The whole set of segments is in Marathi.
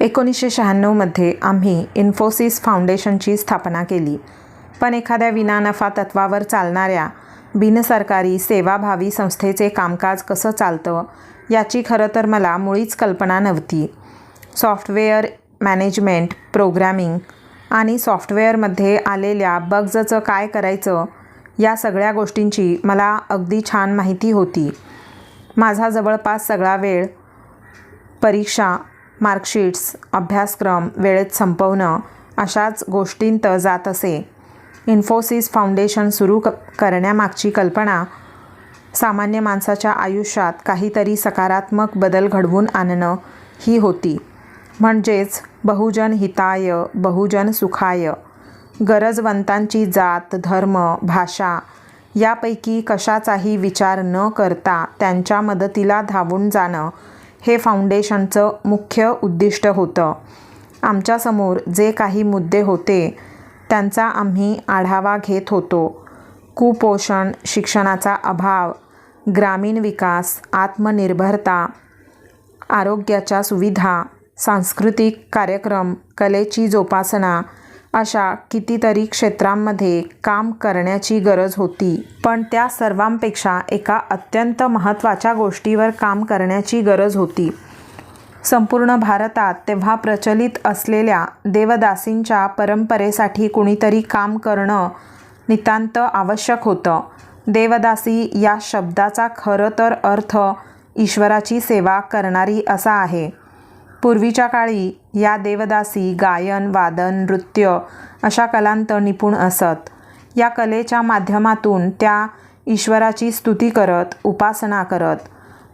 एकोणीसशे शहाण्णवमध्ये आम्ही इन्फोसिस फाउंडेशनची स्थापना केली. पण एखाद्या विनानफा तत्वावर चालणाऱ्या बिनसरकारी सेवाभावी संस्थेचे कामकाज कसं चालतं याची खरं तर मला मुळीच कल्पना नव्हती. सॉफ्टवेअर मॅनेजमेंट प्रोग्रॅमिंग आणि सॉफ्टवेअरमध्ये आलेल्या बग्जचं काय करायचं या सगळ्या गोष्टींची मला अगदी छान माहिती होती. माझा जवळपास सगळा वेळ परीक्षा मार्कशीट्स अभ्यासक्रम वेळेत संपवणं अशाच गोष्टींत जात असे. इन्फोसिस फाउंडेशन सुरू क करण्यामागची कल्पना सामान्य माणसाच्या आयुष्यात काहीतरी सकारात्मक बदल घडवून आणणं ही होती. म्हणजेच बहुजन हिताय बहुजन सुखाय. गरजवंतांची जात धर्म भाषा यापैकी कशाचाही विचार न करता त्यांच्या मदतीला धावून जाणं हे फाउंडेशनचं मुख्य उद्दिष्ट होतं. आमच्यासमोर जे काही मुद्दे होते त्यांचा आम्ही आढावा घेत होतो. कुपोषण शिक्षणाचा अभाव ग्रामीण विकास आत्मनिर्भरता आरोग्याच्या सुविधा सांस्कृतिक कार्यक्रम कलेची जोपासना अशा कितीतरी क्षेत्रांमध्ये काम करण्याची गरज होती. पण त्या सर्वांपेक्षा एका अत्यंत महत्त्वाच्या गोष्टीवर काम करण्याची गरज होती. संपूर्ण भारतात तेव्हा प्रचलित असलेल्या देवदासींच्या परंपरेसाठी कुणीतरी काम करणं नितांत आवश्यक होतं. देवदासी या शब्दाचा खरं तर अर्थ ईश्वराची सेवा करणारी असा आहे. पूर्वीच्या काळी या देवदासी गायन वादन नृत्य अशा कलांत निपुण असत. या कलेच्या माध्यमातून त्या ईश्वराची स्तुती करत उपासना करत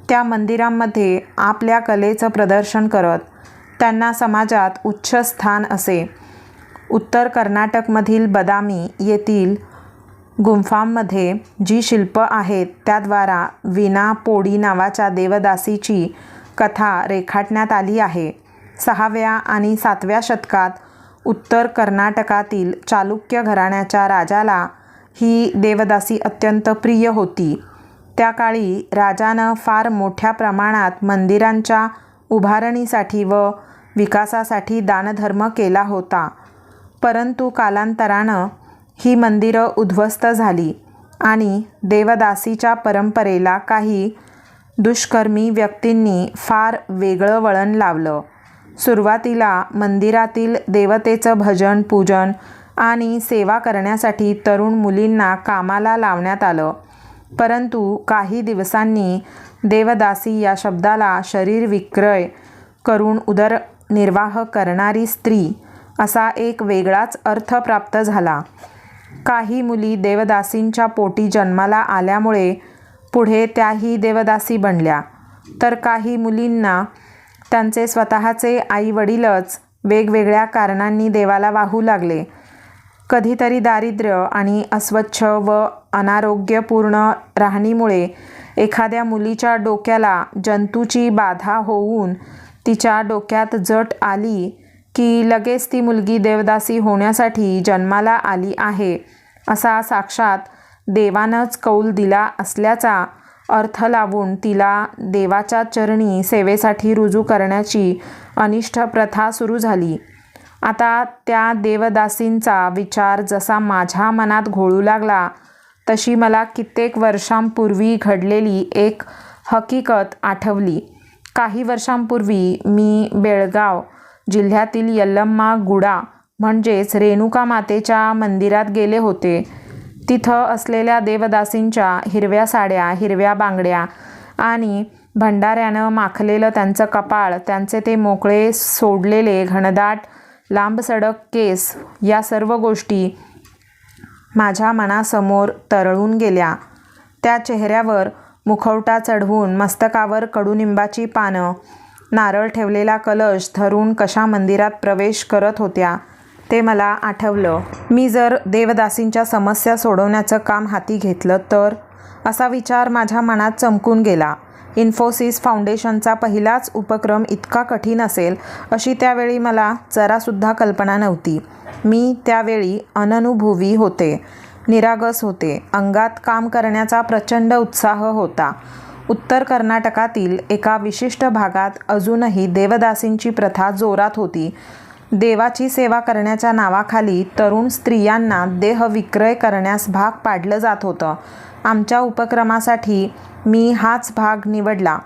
त्या मंदिरांमध्ये आपल्या कलेचं प्रदर्शन करत त्यांना समाजात उच्च स्थान असे. उत्तर कर्नाटकमधील बदामी येथील गुंफांमध्ये जी शिल्प आहेत त्याद्वारा विना पोडी नावाच्या देवदासीची कथा रेखाटण्यात आली आहे. सहाव्या आणि सातव्या शतकात उत्तर कर्नाटकातील चालुक्य घराण्याच्या राजाला ही देवदासी अत्यंत प्रिय होती. त्या काळी राजानं फार मोठ्या प्रमाणात मंदिरांच्या उभारणीसाठी व विकासासाठी दानधर्म केला होता. परंतु कालांतरानं ही मंदिरं उद्ध्वस्त झाली आणि देवदासीच्या परंपरेला काही दुष्कर्मी व्यक्तींनी फार वेगळं वळण लावलं. सुरुवातीला मंदिरातील देवतेचं भजन पूजन आणि सेवा करण्यासाठी तरुण मुलींना कामाला लावण्यात आलं. परंतु काही दिवसांनी देवदासी या शब्दाला शरीर विक्रय करून उदरनिर्वाह करणारी स्त्री असा एक वेगळाच अर्थ प्राप्त झाला. काही मुली देवदासींच्या पोटी जन्माला आल्यामुळे पुढे त्याही देवदासी बनल्या. तर काही मुलींना त्यांचे स्वतःचे आई वडीलच वेगवेगळ्या कारणांनी देवाला वाहू लागले. कधीतरी दारिद्र्य आणि अस्वच्छ व अनारोग्यपूर्ण राहणीमुळे एखाद्या मुलीच्या डोक्याला जंतूची बाधा होऊन तिच्या डोक्यात जट आली की लगेच ती मुलगी देवदासी होण्यासाठी जन्माला आली आहे असा साक्षात देवानंच कौल दिला असल्याचा अर्थ लावून तिला देवाच्या चरणी सेवेसाठी रुजू करण्याची अनिष्ट प्रथा सुरू झाली. आता त्या देवदासींचा विचार जसा माझ्या मनात घोळू लागला तशी मला कित्येक वर्षांपूर्वी घडलेली एक हकीकत आठवली. काही वर्षांपूर्वी मी बेळगाव जिल्ह्यातील यल्लम्मा गुडा म्हणजेच रेणुका मातेच्या मंदिरात गेले होते. तिथं असलेल्या देवदासींच्या हिरव्या साड्या हिरव्या बांगड्या आणि भंडाऱ्यानं माखलेलं त्यांचं कपाळ त्यांचे ते मोकळे सोडलेले घनदाट लांबसडक केस या सर्व गोष्टी माझ्या मनासमोर तरळून गेल्या. त्या चेहऱ्यावर मुखवटा चढवून मस्तकावर कडुनिंबाची पानं नारळ ठेवलेला कलश धरून कशा मंदिरात प्रवेश करत होत्या? ते मला आठवलं. मी जर देवदासींच्या समस्या सोडवण्याचं काम हाती घेतलं तर? असा विचार माझ्या मनात चमकून गेला. इन्फोसिस फाउंडेशनचा पहिलाच उपक्रम इतका कठीण असेल अशी त्यावेळी मला जरासुद्धा कल्पना नव्हती. मी त्यावेळी अननुभवी होते निरागस होते अंगात काम करण्याचा प्रचंड उत्साह होता. उत्तर कर्नाटकातील एका विशिष्ट भागात अजूनही देवदासींची प्रथा जोरात होती. देवाची सेवा करण्याच्या नावाखाली तरुण स्त्रियांना देहविक्रय करण्यास भाग पाडलं जात होतं. आमच्या उपक्रमासाठी मी हाच भाग निवडला.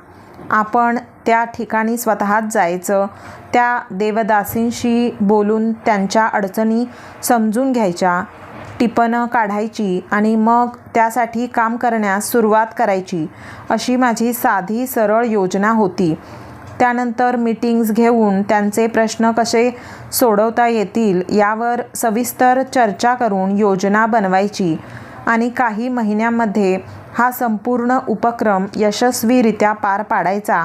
आपण त्या ठिकाणी स्वतःच जायचं त्या देवदासींशी बोलून त्यांच्या अडचणी समजून घ्यायच्या टिपणं काढायची आणि मग त्यासाठी काम करण्यास सुरुवात करायची अशी माझी साधी सरळ योजना होती. त्यानंतर मीटिंग्ज घेऊन त्यांचे प्रश्न कसे सोडवता येतील यावर सविस्तर चर्चा करून योजना बनवायची. आणि काही महिन्यांमध्ये हा संपूर्ण उपक्रम यशस्वीरित्या पार पाडायचा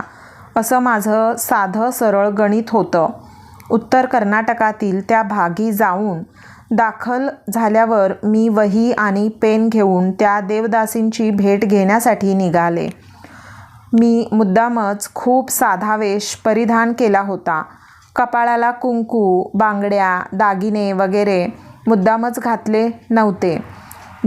असं माझं साधं सरळ गणित होतं. उत्तर कर्नाटकातील त्या भागी जाऊन दाखल झाल्यावर मी वही आणि पेन घेऊन त्या देवदासींची भेट घेण्यासाठी निघाले. मी मुद्दामच खूप साधा वेश परिधान केला होता. कपाळाला कुंकू बांगड्या दागिने वगैरे मुद्दामच घातले नव्हते.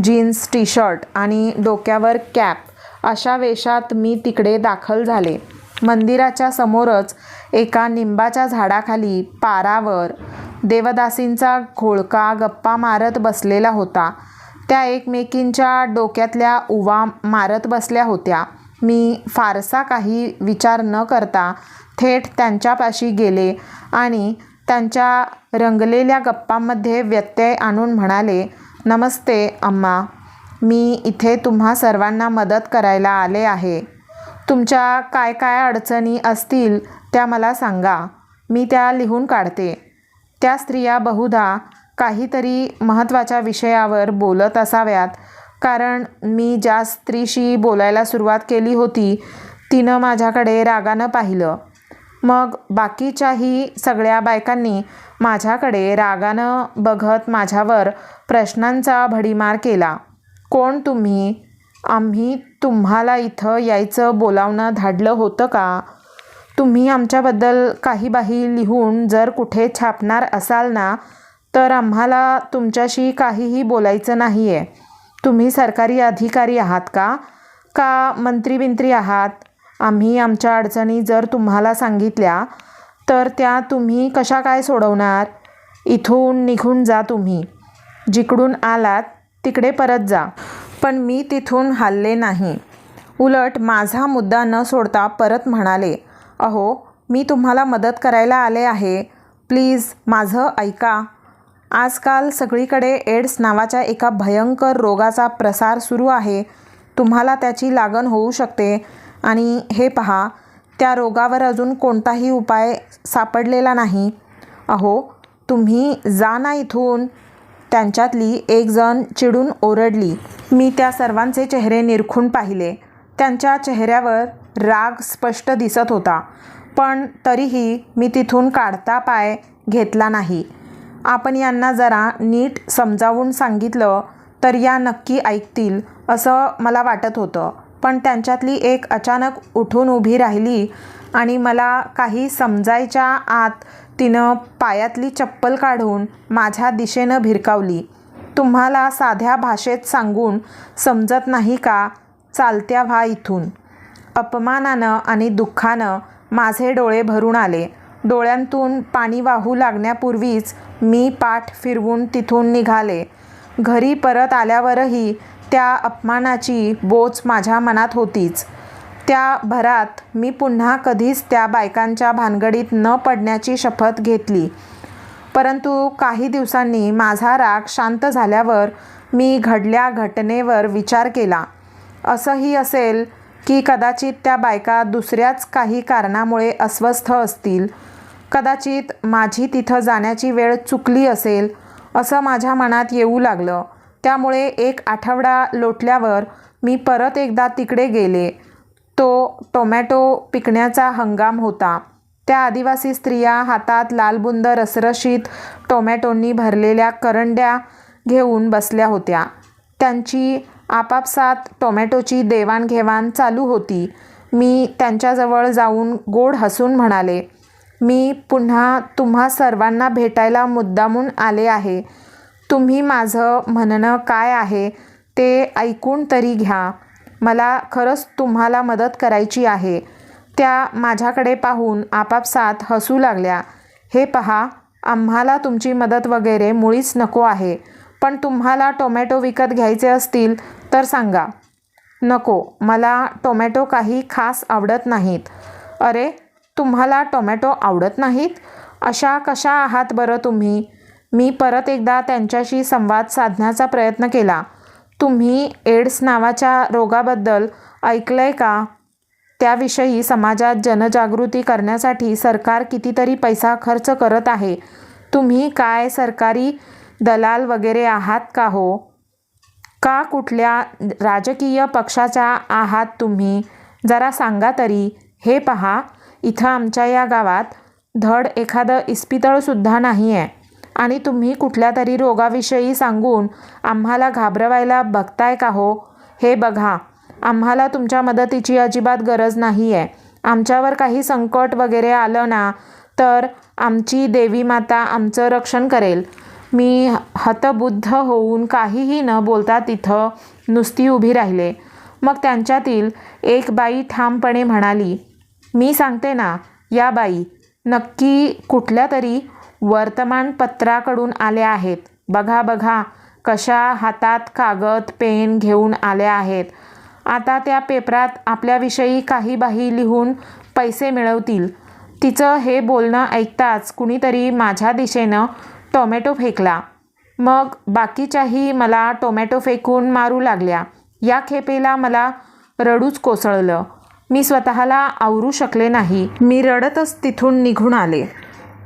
जीन्स टी शर्ट आणि डोक्यावर कॅप अशा वेशात मी तिकडे दाखल झाले. मंदिराच्या समोरच एका निंबाच्या झाडाखाली पारावर देवदासींचा घोळका गप्पा मारत बसलेला होता. त्या एकमेकींच्या डोक्यातल्या उवा मारत बसल्या होत्या. मी फारसा काही विचार न करता थेट त्यांच्यापाशी गेले आणि त्यांच्या रंगलेल्या गप्पांमध्ये व्यत्यय आणून म्हणाले नमस्ते अम्मा. मी इथे तुम्हा सर्वांना मदत करायला आले आहे. तुमच्या काय काय अडचणी असतील त्या मला सांगा. मी त्या लिहून काढते. त्या स्त्रिया बहुधा काहीतरी महत्त्वाच्या विषयावर बोलत असाव्यात. कारण मी ज्या स्त्रीशी बोलायला सुरुवात केली होती तिनं माझ्याकडे रागानं पाहिलं. मग बाकीच्याही सगळ्या बायकांनी माझ्याकडे रागानं बघत माझ्यावर प्रश्नांचा भडीमार केला. कोण तुम्ही? आम्ही तुम्हाला इथं यायचं बोलावणं धाडलं होतं का? तुम्ही आमच्याबद्दल काही बाही लिहून जर कुठे छापणार असाल ना तर आम्हाला तुमच्याशी काहीही बोलायचं नाही आहे तुम्ही सरकारी अधिकारी आहात का? का मंत्री बिंत्री आहात? आम्ही आमच्या अडचणी जर तुम्हाला सांगितल्या तर त्या तुम्ही कशा काय सोडवणार? इथून निघून जा तुम्ही. जिकडून आलात तिकडे परत जा. पण मी तिथून हल्ले नाही. उलट माझा मुद्दा न सोडता परत म्हणाले अहो मी तुम्हाला मदत करायला आले आहे. प्लीज माझं ऐका. आजकाल सगळीकडे एड्स नावाच्या एका भयंकर रोगाचा प्रसार सुरू आहे. तुम्हाला त्याची लागण होऊ शकते. आणि हे पहा त्या रोगावर अजून कोणताही उपाय सापडलेला नाही. अहो तुम्ही जा ना इथून. त्यांच्यातली एक जण चिडून ओरडली. मी त्या सर्वांचे चेहरे निरखून पाहिले. त्यांच्या चेहऱ्यावर राग स्पष्ट दिसत होता. पण तरीही मी तिथून काढता पाय घेतला नाही. आपण यांना जरा नीट समजावून सांगितलं तर या नक्की ऐकतील असं मला वाटत होतं. पण त्यांच्यातली एक अचानक उठून उभी राहिली आणि मला काही समजायच्या आत तिनं पायातली चप्पल काढून माझ्या दिशेनं भिरकावली. तुम्हाला साध्या भाषेत सांगून समजत नाही का? चालत्या व्हा इथून. अपमानानं आणि दुःखानं माझे डोळे भरून आले. डोळ्यांतून पाणी वाहू लागण्यापूर्वीच मी पाठ फिरवून तिथून निघाले. घरी परत आल्यावरही त्या अपमानाची बोच माझ्या मनात होतीच. त्या भरात मी पुन्हा कधीच त्या बायकांच्या भानगडीत न पडण्याची शपथ घेतली. परंतु काही दिवसांनी माझा राग शांत झाल्यावर मी घडल्या घटनेवर विचार केला. असंही असेल की कदाचित त्या बायका दुसऱ्याच काही कारणामुळे अस्वस्थ असतील कदाचित माझी तिथं जाण्याची वेळ चुकली असेल असं माझ्या मनात येऊ लागलं. त्यामुळे एक आठवडा लोटल्यावर मी परत एकदा तिकडे गेले. तो टोमॅटो पिकण्याचा हंगाम होता. त्या आदिवासी स्त्रिया हातात लालबुंद रसरशीत टोमॅटोंनी भरलेल्या करंड्या घेऊन बसल्या होत्या. त्यांची आपापसात टोमॅटोची देवाणघेवाण चालू होती. मी त्यांच्याजवळ जाऊन गोड हसून म्हणाले मी पुन्हा तुम्हा सर्वांना भेटायला मुद्दामून आले आहे. तुम्ही माझं म्हणणं काय आहे ते ऐकून तरी घ्या. मला खरंच तुम्हाला मदत करायची आहे. त्या माझ्याकडे पाहून आपापसात हसू लागल्या. हे पहा आम्हाला तुमची मदत वगैरे मुळीच नको आहे. पण तुम्हाला टोमॅटो विकत घ्यायचे असतील तर सांगा. नको मला टोमॅटो काही खास आवडत नाहीत. अरे तुम्हाला टोमॅटो आवडत नाहीत? अशा कशा आहात बरं तुम्ही? मी परत एकदा त्यांच्याशी संवाद साधण्याचा प्रयत्न केला. तुम्ही एड्स नावाच्या रोगाबद्दल ऐकलं आहे का? त्याविषयी समाजात जनजागृती करण्यासाठी सरकार कितीतरी पैसा खर्च करत आहे. तुम्ही काय सरकारी दलाल वगैरे आहात का हो? का कुठल्या राजकीय पक्षाच्या आहात तुम्ही? जरा सांगा तरी. हे पहा. इथं आमच्या या गावात धड एखादं इस्पितळसुद्धा नाही आहे आणि तुम्ही कुठल्या तरी रोगाविषयी सांगून आम्हाला घाबरवायला बघताय का हो? हे बघा आम्हाला तुमच्या मदतीची अजिबात गरज नाही आहे आमच्यावर काही संकट वगैरे आलं ना तर आमची देवी माता आमचं रक्षण करेल. मी हतबुद्ध होऊन काहीही न बोलता तिथं नुसती उभी राहिले. मग त्यांच्यातील एक बाई ठामपणे म्हणाली मी सांगते ना या बाई नक्की कुठल्या तरी वर्तमानपत्राकडून आल्या आहेत. बघा बघा कशा हातात कागद पेन घेऊन आल्या आहेत. आता त्या पेपरात आपल्याविषयी काही बाही लिहून पैसे मिळवतील. तिचं हे बोलणं ऐकताच कुणीतरी माझ्या दिशेनं टोमॅटो फेकला. मग बाकीच्याही मला टोमॅटो फेकून मारू लागल्या. या खेपेला मला रडूच कोसळलं. मी स्वतःला आवरू शकले नाही. मी रडतच तिथून निघून आले.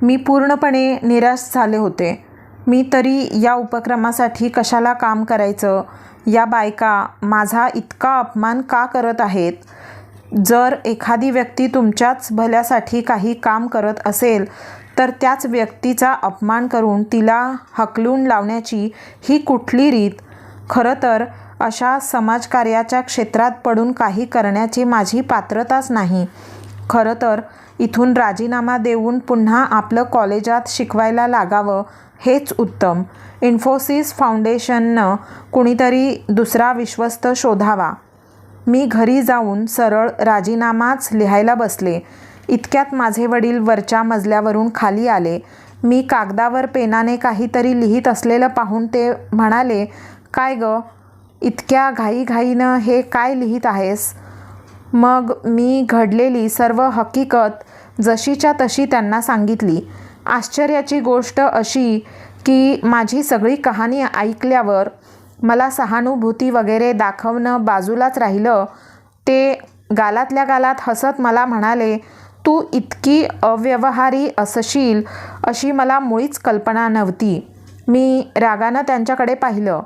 मी पूर्णपणे निराश झाले होते. मी तरी या उपक्रमासाठी कशाला काम करायचं? या बायका माझा इतका अपमान का करत आहेत? जर एखादी व्यक्ती तुमच्याच भल्यासाठी काही काम करत असेल तर त्याच व्यक्तीचा अपमान करून तिला हकलून लावण्याची ही कुठली रीत? खरं तर अशा समाजकार्याच्या क्षेत्रात पडून काही करण्याची माझी पात्रताच नाही. खरं तर इथून राजीनामा देऊन पुन्हा आपलं कॉलेजात शिकवायला लागावं हेच उत्तम. इन्फोसिस फाउंडेशननं कुणीतरी दुसरा विश्वस्त शोधावा. मी घरी जाऊन सरळ राजीनामाच लिहायला बसले. इतक्यात माझे वडील वरच्या मजल्यावरून खाली आले. मी कागदावर पेनाने काहीतरी लिहित असलेलं पाहून ते म्हणाले काय ग इतक्या घाईघाईनं हे काय लिहित आहेस? मग मी घडलेली सर्व हकीकत जशीच्या तशी त्यांना सांगितली. आश्चर्याची गोष्ट अशी की माझी सगळी कहाणी ऐकल्यावर मला सहानुभूती वगैरे दाखवणं बाजूलाच राहिलं. ते गालातल्या गालात हसत मला म्हणाले तू इतकी अव्यवहारी असशील अशी मला मुळीच कल्पना नव्हती. मी रागानं त्यांच्याकडे पाहिलं.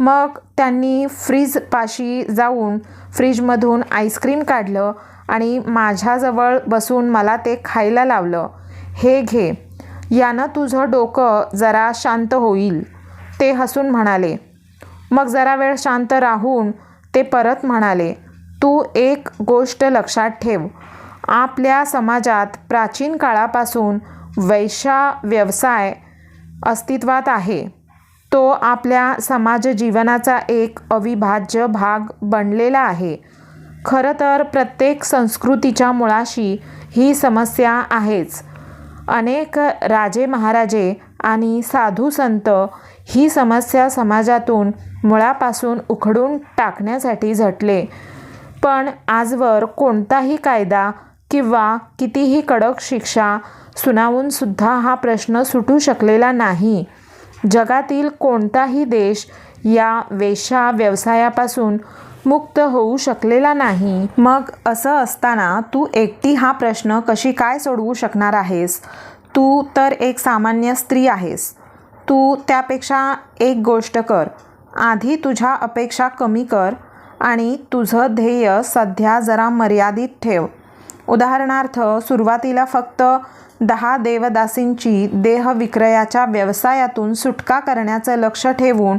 मग त्यांनी फ्रीजपाशी जाऊन फ्रीजमधून आईस्क्रीम काढलं आणि माझ्याजवळ बसून मला ते खायला लावलं. हे घे. यानं तुझं डोकं जरा शांत होईल ते हसून म्हणाले. मग जरा वेळ शांत राहून ते परत म्हणाले तू एक गोष्ट लक्षात ठेव. आपल्या समाजात प्राचीन काळापासून वैशा व्यवसाय अस्तित्वात आहे. तो आपल्या समाज जीवनाचा एक अविभाज्य भाग बनलेला आहे. खरं तर प्रत्येक संस्कृतीच्या मुळाशी ही समस्या आहेच. अनेक राजे महाराजे आणि साधू संत ही समस्या समाजातून मुळापासून उखडून टाकण्यासाठी झटले. पण आजवर कोणताही कायदा किंवा कितीही कडक शिक्षा सुनावूनसुद्धा हा प्रश्न सुटू शकलेला नाही. जगातील कोणताही देश या वेश्या व्यवसायापासून मुक्त होऊ शकलेला नाही. मग असं असताना तू एकटी हा प्रश्न कशी काय सोडवू शकणार आहेस? तू तर एक सामान्य स्त्री आहेस. तू त्यापेक्षा एक गोष्ट कर. आधी तुझ्या अपेक्षा कमी कर आणि तुझं ध्येय सध्या जरा मर्यादित ठेव. उदाहरणार्थ सुरुवातीला फक्त दहा देवदासींची देह विक्रयाच्या व्यवसायातून सुटका करण्याचं लक्ष ठेवून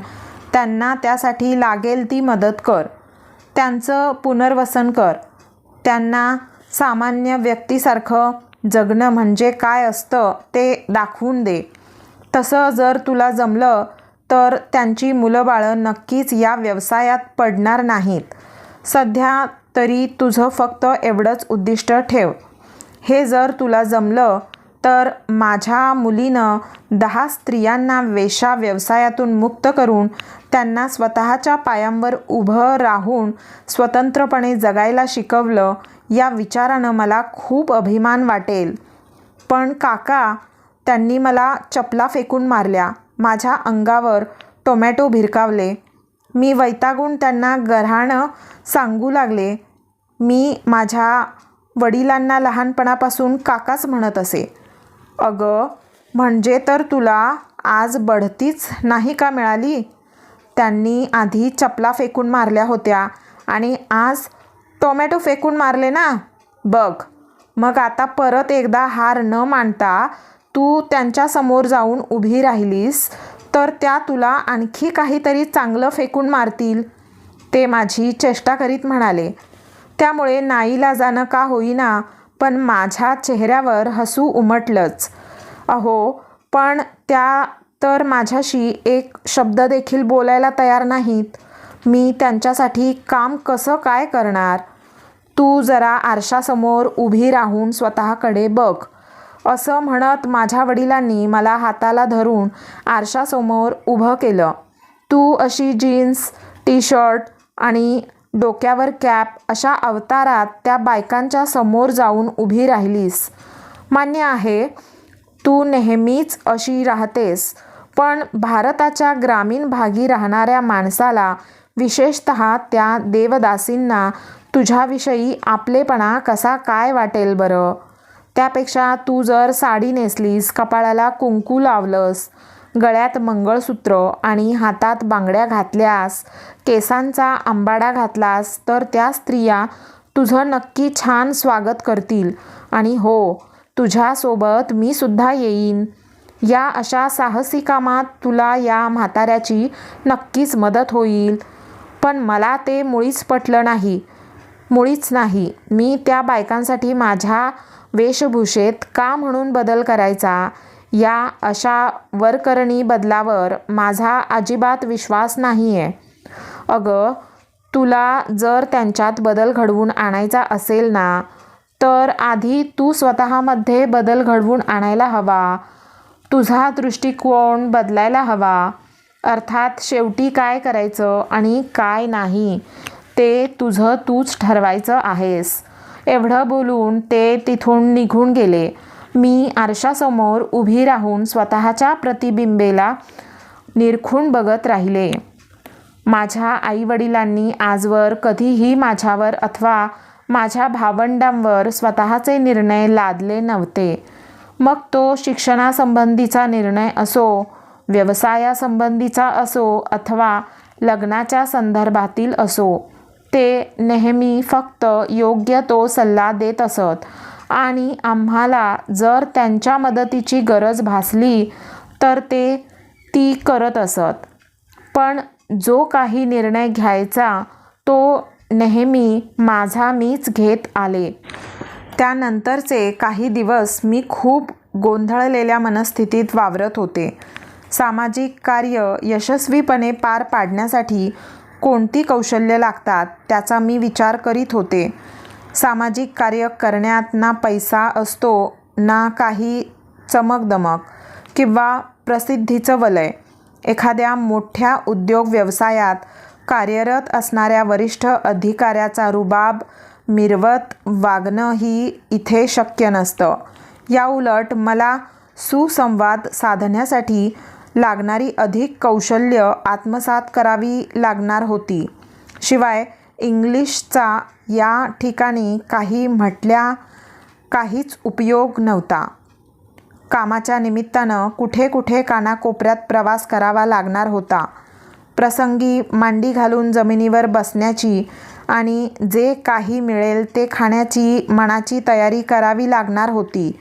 त्यांना त्यासाठी लागेल ती मदत कर. त्यांचं पुनर्वसन कर. त्यांना सामान्य व्यक्तीसारखं जगणं म्हणजे काय असतं ते दाखवून दे. तसं जर तुला जमलं तर त्यांची मुलं बाळं नक्कीच या व्यवसायात पडणार नाहीत. सध्या तरी तुझं फक्त एवढंच उद्दिष्ट ठेव. हे जर तुला जमलं तर माझ्या मुलीनं दहा स्त्रियांना वेशा व्यवसायातून मुक्त करून त्यांना स्वतःच्या पायांवर उभं राहून स्वतंत्रपणे जगायला शिकवलं या विचारानं मला खूप अभिमान वाटेल. पण काका त्यांनी मला चपला फेकून मारल्या. माझ्या अंगावर टोमॅटो भिरकावले. मी वैतागून त्यांना गऱ्हाणं सांगू लागले. मी माझ्या वडिलांना लहानपणापासून काकाच म्हणत असे. अगं म्हणजे तर तुला आज बढतीच नाही का मिळाली? त्यांनी आधी चपला फेकून मारल्या होत्या आणि आज टोमॅटो फेकून मारले ना? बघ मग आता परत एकदा हार न मांडता तू त्यांच्यासमोर जाऊन उभी राहिलीस तर त्या तुला आणखी काहीतरी चांगलं फेकून मारतील ते माझी चेष्टा करीत म्हणाले. त्यामुळे नाईला जाणं का होईना पण माझ्या चेहऱ्यावर हसू उमटलंच. अहो पण त्या तर माझ्याशी एक शब्द देखील बोलायला तयार नाहीत. मी त्यांच्यासाठी काम कसं काय करणार? तू जरा आरशासमोर उभी राहून स्वतःकडे बघ. असं म्हणत माझ्या वडिलांनी मला हाताला धरून आरशासमोर उभं केलं. तू अशी जीन्स टी शर्ट आणि डोक्यावर कॅप अशा अवतारात त्या बायकांच्या समोर जाऊन उभी राहिलीस. मान्य आहे तू नेहमीच अशी राहतेस पण भारताच्या ग्रामीण भागी राहणाऱ्या माणसाला विशेषत त्या देवदासींना तुझ्याविषयी आपलेपणा कसा काय वाटेल बरं? त्यापेक्षा तू जर साडी नेसलीस कपाळाला कुंकू लावलंस गळ्यात मंगळसूत्र आणि हातात बांगड्या घातल्यास केसांचा आंबाडा घातलास तर त्या स्त्रिया तुझं नक्की छान स्वागत करतील. आणि हो तुझ्यासोबत मी सुद्धा येईन. या अशा साहसी कामात तुला या म्हाताऱ्याची नक्कीच मदत होईल. पण मला ते मुळीच पटलं नाही. मुळीच नाही. मी त्या बायकांसाठी माझ्या वेशभूषेत का म्हणून बदल करायचा? या अशा वरकरणी बदलावर माझा अजिबात विश्वास नाही आहे अगं तुला जर त्यांच्यात बदल घडवून आणायचा असेल ना तर आधी तू स्वतःमध्ये बदल घडवून आणायला हवा. तुझा दृष्टिकोन बदलायला हवा. अर्थात शेवटी काय करायचं आणि काय नाही ते तुझं तूच ठरवायचं आहेस. एवढं बोलून ते तिथून निघून गेले. मी आरशासमोर उभी राहून स्वतःच्या प्रतिबिंबेला निरखून बघत राहिले. माझ्या आईवडिलांनी आजवर कधीही माझ्यावर अथवा माझ्या भावंडांवर स्वतःचे निर्णय लादले नव्हते. मग तो शिक्षणासंबंधीचा निर्णय असो व्यवसायासंबंधीचा असो अथवा लग्नाच्या संदर्भातील असो ते नेहमी फक्त योग्य तो सल्ला देत असत. आणि आम्हाला जर त्यांच्या मदतीची गरज भासली तर ते ती करत असत. पण जो काही निर्णय घ्यायचा तो नेहमी माझा मीच घेत आले. त्यानंतरचे काही दिवस मी खूप गोंधळलेल्या मनस्थितीत वावरत होते. सामाजिक कार्य यशस्वीपणे पार पाडण्यासाठी कोणती कौशल्य लागतात त्याचा मी विचार करीत होते. सामाजिक कार्य करण्यात ना पैसा असतो ना काही चमकदमक किंवा प्रसिद्धीचं वलय. एखाद्या मोठ्या उद्योग व्यवसायात कार्यरत असणाऱ्या वरिष्ठ अधिकाऱ्याचा रुबाब मिरवत वागणं ही इथे शक्य नसतं. याउलट मला सुसंवाद साधण्यासाठी लागणारी अधिक कौशल्य आत्मसात करावी लागणार होती. शिवाय इंग्लिशचा या ठिकाणी काही म्हटल्या काहीच उपयोग नव्हता. कामाच्या निमित्तानं कुठे कुठे कानाकोपऱ्यात प्रवास करावा लागणार होता. प्रसंगी मांडी घालून जमिनीवर बसण्याची आणि जे काही मिळेल ते खाण्याची मनाची तयारी करावी लागणार होती.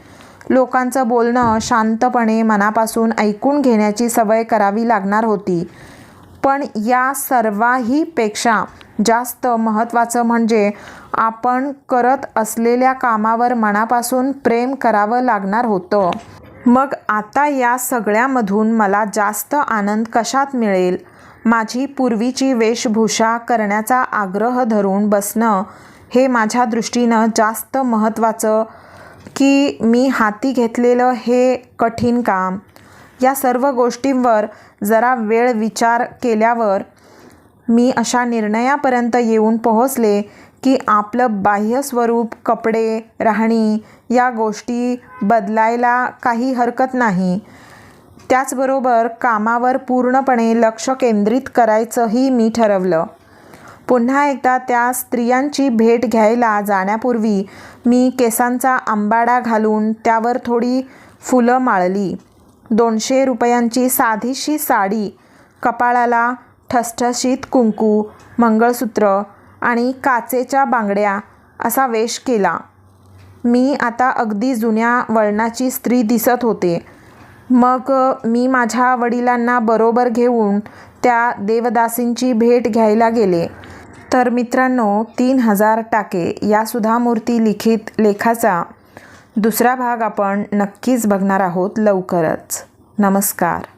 लोकांचं बोलणं शांतपणे मनापासून ऐकून घेण्याची सवय करावी लागणार होती. पण या सर्वाहीपेक्षा जास्त महत्त्वाचं म्हणजे आपण करत असलेल्या कामावर मनापासून प्रेम करावं लागणार होतं. मग आता या सगळ्यामधून मला जास्त आनंद कशात मिळेल? माझी पूर्वीची वेशभूषा करण्याचा आग्रह धरून बसणं हे माझ्या दृष्टीनं जास्त महत्त्वाचं की मी हाती घेतलेलं हे कठीण काम. या सर्व गोष्टींवर जरा वेळ विचार केल्यावर मी अशा निर्णयापर्यंत येऊन पोहोचले की आपलं बाह्य स्वरूप कपडे राहणी या गोष्टी बदलायला काही हरकत नाही. त्याचबरोबर कामावर पूर्णपणे लक्ष केंद्रित करायचंही मी ठरवलं. पुन्हा एकदा त्या स्त्रियांची भेट घ्यायला जाण्यापूर्वी मी केसांचा आंबाडा घालून त्यावर थोडी फुलं माळली. दोनशे रुपयांची साधीशी साडी कपाळाला ठसठशीत कुंकू मंगळसूत्र आणि काचेच्या बांगड्या असा वेश केला. मी आता अगदी जुन्या वळणाची स्त्री दिसत होते. मग मी माझ्या वडिलांना बरोबर घेऊन त्या देवदासींची भेट घ्यायला गेले. तर मित्रांनो तीन हजार टाके या सुधामूर्ती लिखित लेखाचा. दुसरा भाग आपण नक्कीच बघणार आहोत लवकरच. नमस्कार.